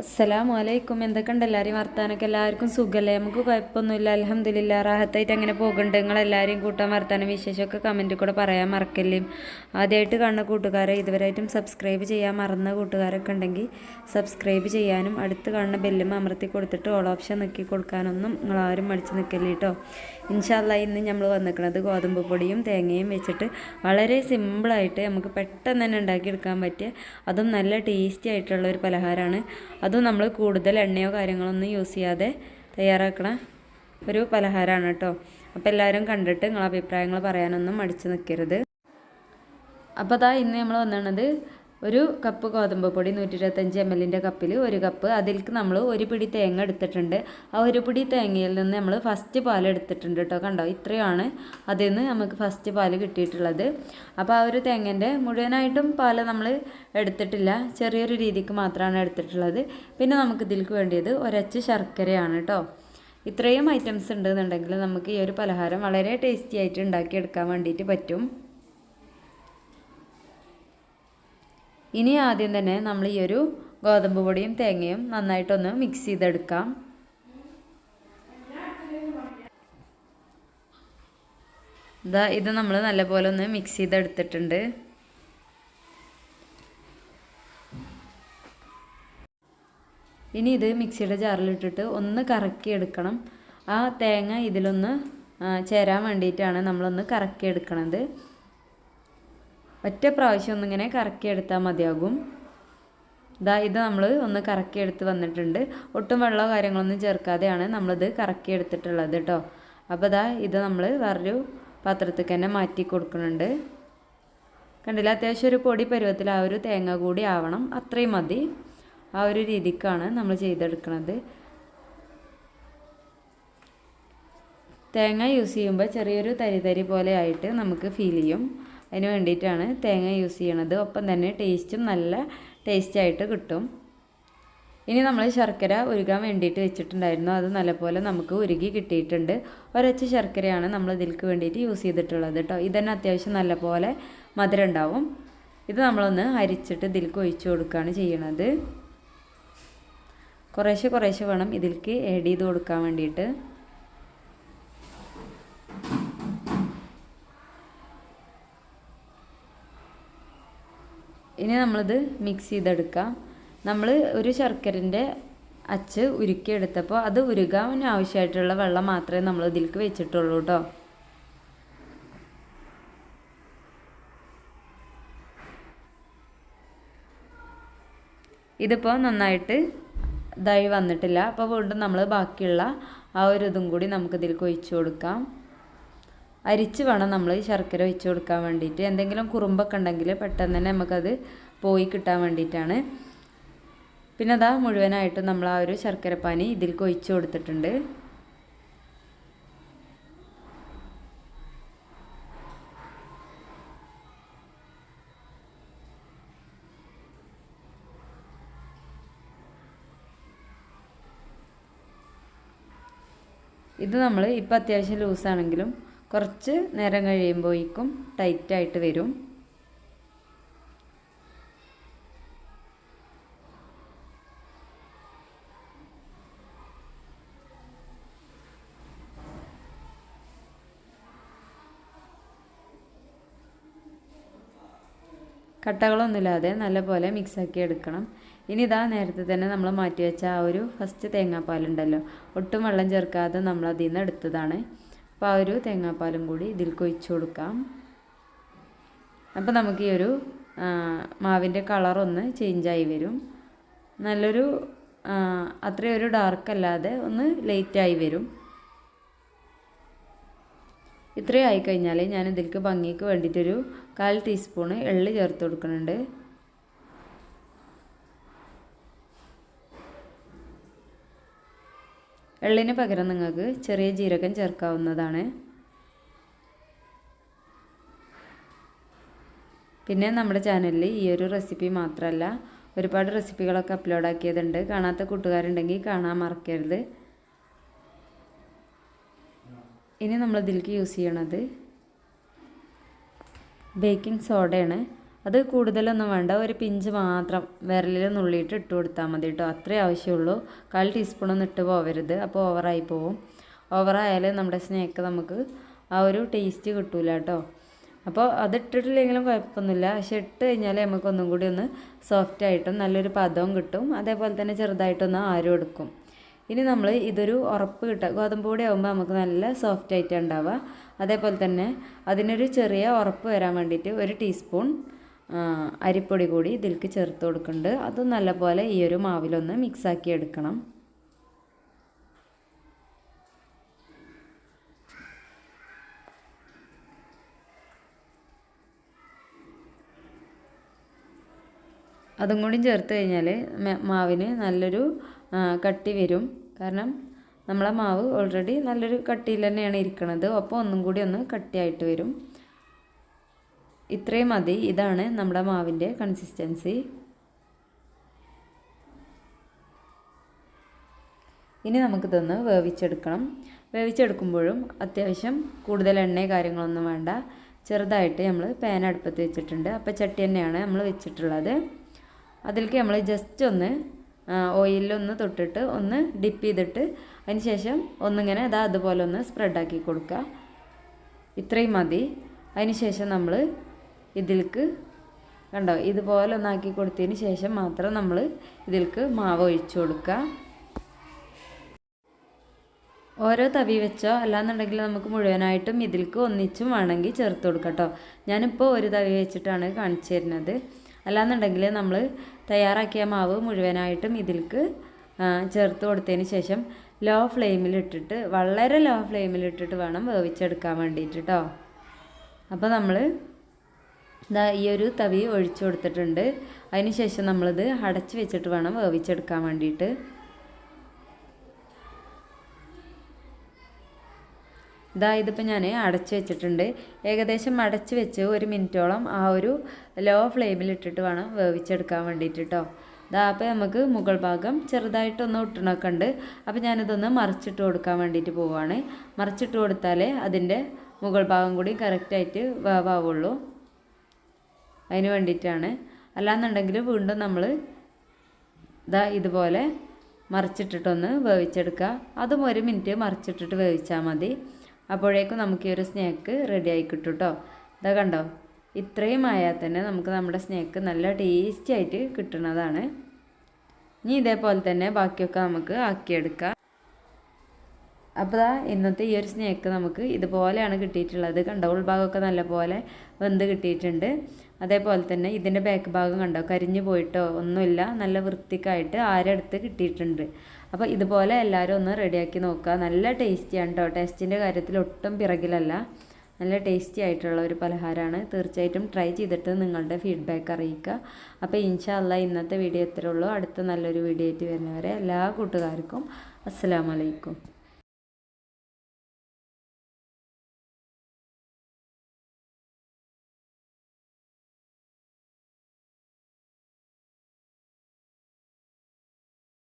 അസ്സലാമു അലൈക്കും. എന്തൊക്കെയുണ്ട് എല്ലാവരെയും വർത്താനൊക്കെ എല്ലാവർക്കും സുഖമല്ലേ നമുക്ക് കുഴപ്പമൊന്നുമില്ല. അലഹമ്മദില്ല റാഹത്തായിട്ട് അങ്ങനെ പോകുന്നുണ്ട്. നിങ്ങളെല്ലാവരെയും കൂട്ടാൻ വർത്താനം വിശേഷമൊക്കെ കമന്റിൽ കൂടെ പറയാൻ മറക്കല്ലേ? ആദ്യമായിട്ട് കാണുന്ന കൂട്ടുകാരെ ഇതുവരെയായിട്ടും സബ്സ്ക്രൈബ് ചെയ്യാൻ മറന്ന കൂട്ടുകാരൊക്കെ ഉണ്ടെങ്കിൽ സബ്സ്ക്രൈബ് ചെയ്യാനും അടുത്ത് കാണുന്ന ബെല്ലും അമർത്തി കൊടുത്തിട്ട് ഓൾ ഓപ്ഷൻ നിൽക്കി കൊടുക്കാനൊന്നും നിങ്ങളാരും മടിച്ച് നിൽക്കല്ലേ കേട്ടോ ഇൻഷാല്ല ഇന്ന് നമ്മൾ വന്നിരിക്കുന്നത് ഗോതമ്പ് പൊടിയും തേങ്ങയും വെച്ചിട്ട് വളരെ സിമ്പിളായിട്ട് നമുക്ക് പെട്ടെന്ന് തന്നെ ഉണ്ടാക്കിയെടുക്കാൻ പറ്റിയ അതും നല്ല ടേസ്റ്റി ആയിട്ടുള്ള ഒരു പലഹാരമാണ്. അതും നമ്മൾ കൂടുതൽ എണ്ണയോ കാര്യങ്ങളൊന്നും യൂസ് ചെയ്യാതെ തയ്യാറാക്കണ ഒരു പലഹാരമാണ് കേട്ടോ. അപ്പോൾ എല്ലാവരും കണ്ടിട്ട് നിങ്ങളെ അഭിപ്രായങ്ങൾ പറയാനൊന്നും മടിച്ച് നിൽക്കരുത് അപ്പോൾ അതാ ഇന്ന് നമ്മൾ വന്നിരുന്നത് ഒരു കപ്പ് ഗോതമ്പ് പൊടി നൂറ്റി ഇരുപത്തഞ്ച് എം എല്ലിന്റെ കപ്പിൽ ഒരു കപ്പ്. അതിലേക്ക് നമ്മൾ ഒരു പിടി തേങ്ങ എടുത്തിട്ടുണ്ട്. ആ ഒരു പിടി തേങ്ങയിൽ നിന്ന് നമ്മൾ ഫസ്റ്റ് പാൽ എടുത്തിട്ടുണ്ട് കേട്ടോ. കണ്ടോ? ഇത്രയാണ് അതിൽ നിന്ന് നമുക്ക് ഫസ്റ്റ് പാൽ കിട്ടിയിട്ടുള്ളത്. അപ്പോൾ ആ ഒരു തേങ്ങേന്റെ മുഴുവനായിട്ടും പാൽ നമ്മൾ എടുത്തിട്ടില്ല. ചെറിയൊരു രീതിക്ക് മാത്രമാണ് എടുത്തിട്ടുള്ളത്. പിന്നെ നമുക്ക് ഇതിലേക്ക് വേണ്ടിയത് ഒരച്ച് ശർക്കരയാണ് കേട്ടോ. ഇത്രയും ഐറ്റംസ് ഉണ്ടെന്നുണ്ടെങ്കിൽ നമുക്ക് ഈ ഒരു പലഹാരം വളരെ ടേസ്റ്റി ആയിട്ട് ഉണ്ടാക്കിയെടുക്കാൻ വേണ്ടിയിട്ട് പറ്റും. ഇനി ആദ്യം തന്നെ നമ്മൾ ഈ ഒരു ഗോതമ്പ് പൊടിയും തേങ്ങയും നന്നായിട്ടൊന്ന് മിക്സ് ചെയ്തെടുക്കാം. ഇതാ ഇത് നമ്മൾ നല്ലപോലെ ഒന്ന് മിക്സ് ചെയ്തെടുത്തിട്ടുണ്ട്. ഇനി ഇത് മിക്സിയുടെ ജാറിലിട്ടിട്ട് ഒന്ന് കറക്കി എടുക്കണം ആ തേങ്ങ ഇതിലൊന്ന് ചേരാൻ വേണ്ടിയിട്ടാണ് നമ്മളൊന്ന് കറക്കി എടുക്കണത് ഒറ്റ പ്രാവശ്യം ഒന്നിങ്ങനെ കറക്കി കറക്കിയെടുത്താൽ മതിയാകും. ഇതാ ഇത് നമ്മൾ ഒന്ന് കറക്കി കറക്കിയെടുത്ത് വന്നിട്ടുണ്ട്. ഒട്ടും വെള്ളമോ കാര്യങ്ങളൊന്നും ചേർക്കാതെയാണ് നമ്മളിത് കറക്കിയെടുത്തിട്ടുള്ളത് കേട്ടോ അപ്പോൾ ഇതാ ഇത് നമ്മൾ വേറൊരു പാത്രത്തിൽ തന്നെ മാറ്റി കൊടുക്കുന്നുണ്ട്. കണ്ടില്ല? അത്യാവശ്യം ഒരു പൊടി പരുവത്തിൽ ആ ഒരു തേങ്ങ കൂടി ആവണം. അത്രയും മതി. ആ ഒരു രീതിക്കാണ് നമ്മൾ ചെയ്തെടുക്കുന്നത് തേങ്ങ യൂസ് ചെയ്യുമ്പോൾ ചെറിയൊരു തരി തരി പോലെ ആയിട്ട് നമുക്ക് ഫീൽ ചെയ്യും. അതിന് വേണ്ടിയിട്ടാണ് തേങ്ങ യൂസ് ചെയ്യണത്. ഒപ്പം തന്നെ ടേസ്റ്റും നല്ല ടേസ്റ്റായിട്ട് കിട്ടും. ഇനി നമ്മൾ ശർക്കര ഉരുകാൻ വേണ്ടിയിട്ട് വെച്ചിട്ടുണ്ടായിരുന്നു. അത് നല്ലപോലെ നമുക്ക് ഉരുകി കിട്ടിയിട്ടുണ്ട്. ഒരച്ച് ശർക്കരയാണ് നമ്മൾ ഇതിൽക്ക് വേണ്ടിയിട്ട് യൂസ് ചെയ്തിട്ടുള്ളത് കേട്ടോ. ഇതന്നെ അത്യാവശ്യം നല്ലപോലെ മധുരം ഉണ്ടാവും ഇത് നമ്മളൊന്ന് അരിച്ചിട്ട് ഇതിൽക്ക് ഒഴിച്ചു കൊടുക്കുകയാണ് ചെയ്യണത്. കുറേശ്ശെ കുറേശ്ശെ വേണം ഇതിൽക്ക് ഏഡ് ചെയ്ത് കൊടുക്കാൻ വേണ്ടിയിട്ട്. ഇനി നമ്മളിത് മിക്സ് ചെയ്തെടുക്കാം. നമ്മൾ ഒരു ശർക്കരന്റെ അച്ച് ഉരുക്കിയെടുത്തപ്പോൾ അത് ഉരുകാൻ ആവശ്യമായിട്ടുള്ള വെള്ളം മാത്രമേ നമ്മൾ ഇതിലേക്ക് വെച്ചിട്ടുള്ളൂ കേട്ടോ ഇതിപ്പോൾ നന്നായിട്ട് ഇതായി വന്നിട്ടില്ല. അപ്പോൾ വീണ്ടും നമ്മൾ ബാക്കിയുള്ള ആ ഒരു ഇതും കൂടി നമുക്ക് ഇതിലേക്ക് ഒഴിച്ചു കൊടുക്കാം. അരിച്ച് വേണം നമ്മൾ ശർക്കര ഒഴിച്ച് കൊടുക്കാൻ വേണ്ടിയിട്ട്. എന്തെങ്കിലും കുറുമ്പൊക്കെ ഉണ്ടെങ്കിൽ പെട്ടെന്ന് തന്നെ നമുക്കത് പോയി കിട്ടാൻ വേണ്ടിയിട്ടാണ്. പിന്നെ അതാ മുഴുവനായിട്ട് നമ്മൾ ആ ഒരു ശർക്കരപ്പാനി ഇതിലേക്ക് ഒഴിച്ച് കൊടുത്തിട്ടുണ്ട്. ഇത് നമ്മൾ ഇപ്പോൾ അത്യാവശ്യം ലൂസാണെങ്കിലും കുറച്ച് നേരം കഴിയുമ്പോഴേക്കും ടൈറ്റായിട്ട് വരും. കട്ടകളൊന്നുമില്ലാതെ നല്ലപോലെ മിക്സാക്കി എടുക്കണം. ഇനി ഇതാ നേരത്തെ തന്നെ നമ്മൾ മാറ്റി വെച്ച ആ ഒരു ഫസ്റ്റ് തേങ്ങാപ്പാലുണ്ടല്ലോ. ഒട്ടും വെള്ളം ചേർക്കാതെ നമ്മൾ അതിൽ നിന്ന് എടുത്തതാണ്. അപ്പോൾ ആ ഒരു തേങ്ങാപ്പാലും കൂടി ഇതിൽ ഒഴിച്ചു കൊടുക്കാം. അപ്പോൾ നമുക്ക് ഈ ഒരു മാവിന്റെ കളറൊന്ന് ചേഞ്ചായി വരും. നല്ലൊരു അത്രയൊരു ഡാർക്ക് അല്ലാതെ ഒന്ന് ലൈറ്റായി വരും. ഇത്രയും ആയിക്കഴിഞ്ഞാൽ ഞാൻ ഇതിലേക്ക് ഭംഗിക്ക് വേണ്ടിയിട്ടൊരു കാൽ ടീസ്പൂണ് എള്ള് ചേർത്ത് കൊടുക്കുന്നുണ്ട്. എള്ളിന് പകരം നിങ്ങൾക്ക് ചെറിയ ജീരകം ചേർക്കാവുന്നതാണ്. പിന്നെ നമ്മുടെ ചാനലിൽ ഈ ഒരു റെസിപ്പി മാത്രമല്ല ഒരുപാട് റെസിപ്പികളൊക്കെ അപ്ലോഡ് ആക്കിയതുണ്ട്. കാണാത്ത കൂട്ടുകാരുണ്ടെങ്കിൽ കാണാൻ മറക്കരുത്. ഇനി നമ്മൾ ഇതിലേക്ക് യൂസ് ചെയ്യണത് ബേക്കിംഗ് സോഡയാണ് അത് കൂടുതലൊന്നും വേണ്ട. ഒരു പിഞ്ച് മാത്രം വിരലിൽ നുള്ളിയിട്ട് ഇട്ട് കൊടുത്താൽ മതി കേട്ടോ അത്രേ ആവശ്യമുള്ളൂ. കാൽ ടീസ്പൂണൊന്നും ഇട്ട് പോവരുത്. അപ്പോൾ ഓവറായി പോവും. ഓവറായാൽ നമ്മുടെ സ്നേക്ക് നമുക്ക് ആ ഒരു ടേസ്റ്റ് കിട്ടൂല കേട്ടോ അപ്പോൾ അത് ഇട്ടിട്ടില്ലെങ്കിലും കുഴപ്പമൊന്നുമില്ല. പക്ഷെ ഇട്ട് കഴിഞ്ഞാൽ നമുക്ക് ഒന്നും കൂടി ഒന്ന് സോഫ്റ്റ് ആയിട്ടും നല്ലൊരു പദവും കിട്ടും. അതേപോലെ തന്നെ ചെറുതായിട്ടൊന്ന് ആരും എടുക്കും. ഇനി നമ്മൾ ഇതൊരു ഉറപ്പ് കിട്ടുക. ഗോതമ്പ് പൊടി ആകുമ്പോൾ നമുക്ക് നല്ല സോഫ്റ്റ് ആയിട്ട് ഉണ്ടാവുക. അതേപോലെ തന്നെ അതിനൊരു ചെറിയ ഉറപ്പ് വരാൻ വേണ്ടിയിട്ട് ഒരു ടീസ്പൂൺ അരിപ്പൊടി കൂടി ഇതിലേക്ക് ചേർത്ത് കൊടുക്കുന്നുണ്ട് അത് നല്ലപോലെ ഈ ഒരു മാവിലൊന്ന് മിക്സാക്കി എടുക്കണം. അതും കൂടി ചേർത്ത് കഴിഞ്ഞാൽ മാവിന് നല്ലൊരു കട്ടി വരും. കാരണം നമ്മളെ മാവ് ഓൾറെഡി നല്ലൊരു കട്ടിയിൽ തന്നെയാണ് ഇരിക്കുന്നത് അപ്പോൾ ഒന്നും കൂടി ഒന്ന് കട്ടിയായിട്ട് വരും. ഇത്രയും മതി. ഇതാണ് നമ്മുടെ മാവിന്റെ കൺസിസ്റ്റൻസി ഇനി നമുക്കിതൊന്ന് വേവിച്ചെടുക്കണം. വേവിച്ചെടുക്കുമ്പോഴും അത്യാവശ്യം കൂടുതൽ എണ്ണ കാര്യങ്ങളൊന്നും വേണ്ട. ചെറുതായിട്ട് നമ്മൾ പാൻ അടുപ്പത്ത് വെച്ചിട്ടുണ്ട്. അപ്പോൾ ചട്ടി തന്നെയാണ് നമ്മൾ വെച്ചിട്ടുള്ളത്. അതിലേക്ക് നമ്മൾ ജസ്റ്റ് ഒന്ന് ഓയിലൊന്ന് തൊട്ടിട്ട് ഒന്ന് ഡിപ്പ് ചെയ്തിട്ട് അതിന് ശേഷം ഒന്നിങ്ങനെ അതാ അതുപോലെ ഒന്ന് സ്പ്രെഡാക്കി കൊടുക്കുക. ഇത്രയും മതി. അതിന് ശേഷം നമ്മൾ ഇതിലേക്ക് കണ്ടോ ഇതുപോലെ ഒന്നാക്കി കൊടുത്തതിന് ശേഷം മാത്രം നമ്മൾ ഇതിലേക്ക് മാവ് ഒഴിച്ചു കൊടുക്കുക ഓരോ തവി വെച്ചോ അല്ലാന്നുണ്ടെങ്കിൽ നമുക്ക് മുഴുവനായിട്ടും ഇതിൽക്ക് ഒന്നിച്ചും വേണമെങ്കിൽ ചേർത്ത് കൊടുക്കാം കേട്ടോ. ഞാനിപ്പോൾ ഒരു തവി വെച്ചിട്ടാണ് കാണിച്ചു തരുന്നത്. അല്ലാന്നുണ്ടെങ്കിൽ നമ്മൾ തയ്യാറാക്കിയ മാവ് മുഴുവനായിട്ടും ഇതിൽക്ക് ചേർത്ത് കൊടുത്തതിന് ശേഷം ലോ ഫ്ലെയിമിലിട്ടിട്ട് വളരെ ലോ ഫ്ലെയിമിലിട്ടിട്ട് വേണം വേവിച്ചെടുക്കാൻ വേണ്ടിയിട്ട് കേട്ടോ. അപ്പോൾ നമ്മൾ ഇതാ ഈ ഒരു തവി ഒഴിച്ചു കൊടുത്തിട്ടുണ്ട്. അതിന് ശേഷം നമ്മളിത് അടച്ച് വെച്ചിട്ട് വേണം വേവിച്ചെടുക്കാൻ വേണ്ടിയിട്ട്. ഇതാ ഇതിപ്പോൾ ഞാൻ അടച്ച് വെച്ചിട്ടുണ്ട്. ഏകദേശം അടച്ച് വെച്ച് ഒരു മിനിറ്റോളം ആ ഒരു ലോ ഫ്ലെയിമിൽ ഇട്ടിട്ട് വേണം വേവിച്ചെടുക്കാൻ വേണ്ടിയിട്ട് കേട്ടോ ഇതാ അപ്പോൾ നമുക്ക് മുകൾ ഭാഗം ചെറുതായിട്ടൊന്ന് ഒട്ടണമൊക്കെ ഉണ്ട് അപ്പോൾ ഞാനിതൊന്ന് മറിച്ചിട്ട് കൊടുക്കാൻ വേണ്ടിയിട്ട് പോവുകയാണ് മറിച്ചിട്ട് കൊടുത്താലേ അതിന്റെ മുകൾ ഭാഗം കൂടി കറക്റ്റായിട്ട് വേവാവുള്ളൂ. അതിന് വേണ്ടിയിട്ടാണ്. അല്ലാന്നുണ്ടെങ്കിൽ വീണ്ടും നമ്മൾ ഇതാ ഇതുപോലെ മറിച്ചിട്ടിട്ടൊന്ന് വേവിച്ചെടുക്കുക. അതും ഒരു മിനിറ്റ് മറിച്ചിട്ടിട്ട് വേവിച്ചാൽ മതി. അപ്പോഴേക്കും നമുക്ക് ഈ ഒരു സ്നാക്ക് റെഡി ആയി കിട്ടും കേട്ടോ ഇതാ കണ്ടോ? ഇത്രയും ആയാൽ തന്നെ നമുക്ക് നമ്മുടെ സ്നാക്ക് നല്ല ടേസ്റ്റി ആയിട്ട് കിട്ടുന്നതാണ്. ഇനി ഇതേപോലെ തന്നെ ബാക്കിയൊക്കെ നമുക്ക് ആക്കിയെടുക്കാം. അപ്പോൾ ദാ ഇന്നത്തെ ഈ ഒരു സ്നേക്ക് നമുക്ക് ഇതുപോലെയാണ് കിട്ടിയിട്ടുള്ളത്. കണ്ടോ ഉൾഭാഗമൊക്കെ നല്ലപോലെ വെന്ത് കിട്ടിയിട്ടുണ്ട്. അതേപോലെ തന്നെ ഇതിന്റെ ബാക്ക് ഭാഗം കണ്ടോ കരിഞ്ഞു പോയിട്ടോ ഒന്നുമില്ല. നല്ല വൃത്തിക്കായിട്ട് ആരെടുത്ത് കിട്ടിയിട്ടുണ്ട്. അപ്പോൾ ഇതുപോലെ എല്ലാവരും ഒന്ന് റെഡിയാക്കി നോക്കുക. നല്ല ടേസ്റ്റിയാണ് കേട്ടോ ടേസ്റ്റിന്റെ കാര്യത്തിൽ ഒട്ടും പിറകിലല്ല. നല്ല ടേസ്റ്റി ആയിട്ടുള്ള ഒരു പലഹാരമാണ്. തീർച്ചയായിട്ടും ട്രൈ ചെയ്തിട്ട് നിങ്ങളുടെ ഫീഡ്ബാക്ക് അറിയിക്കുക. അപ്പോൾ ഇൻഷാല്ല ഇന്നത്തെ വീഡിയോ ഇത്രേ ഉള്ളൂ. അടുത്ത നല്ലൊരു വീഡിയോ ആയിട്ട് വരുന്നവരെ എല്ലാ കൂട്ടുകാർക്കും അസ്സലാമലൈക്കും